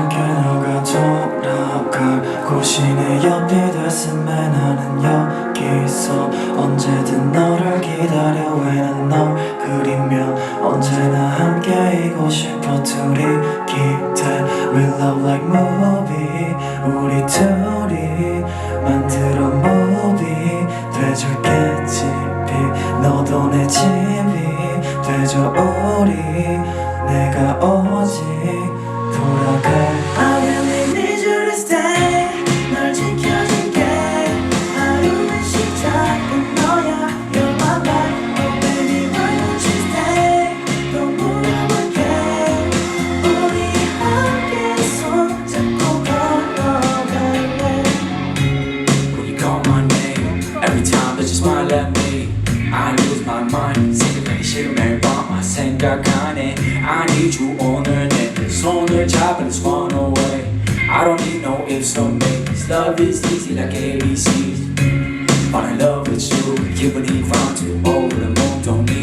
어떻게 너가 돌아갈 곳이 내 옆이 됐음에 나는 여기서 언제든 너를 기다려 왜난 널 그리며 언제나 함께이고 싶어 둘이 기대 We love like movie 우리 둘이 만들어 that you smile at me I lose my mind 생각하기 싫은 매일 밤만 생각하네 I need you 오늘 내 손을 잡아 Let's run away I don't need no ifs or maybes Love is easy like ABCs Fall in love with you 기분이 fun to over the moon Don't need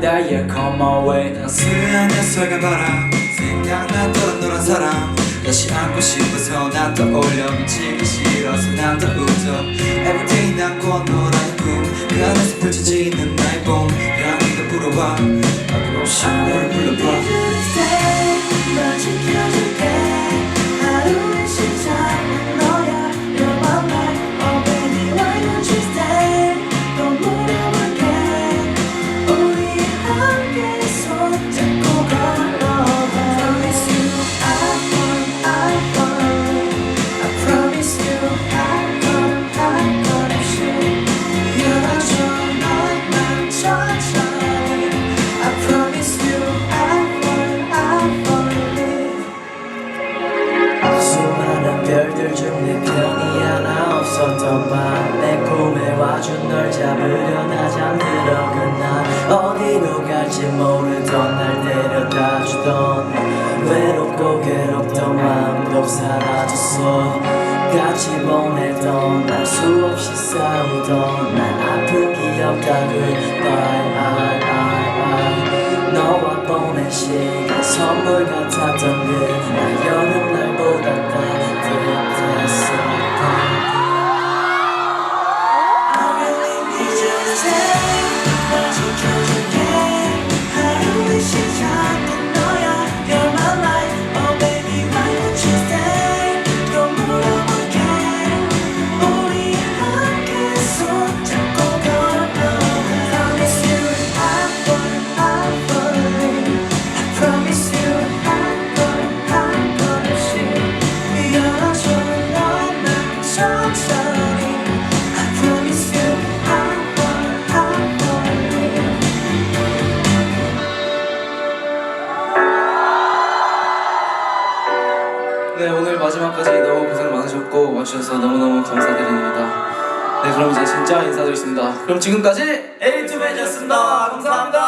한다 Yeah come my way 따스한 햇살과 바람 생각나던 너란 사람. 다시 안고 싶어서 난 떠올려 미치기 싫어서 난 더 웃어 Everyday 난 꽃노란 꿈그 안에서 펼쳐지는 나의 봄 어디로 갈지 모르던 날 데려다 주던 외롭고 괴롭던 마음도 사라졌어. 같이 보내던 날 수없이 싸우던 날 아픈 기억 다 goodbye I, I, I. 너와 보낸 시간 선물 같았던 그날 여름날보다 따뜻했어 I really 네 오늘 마지막까지 너무 고생 많으셨고 와주셔서 너무너무 감사드립니다. 네 그럼 이제 진짜 인사드리겠습니다. 그럼 지금까지 에이투맨이었습니다. 감사합니다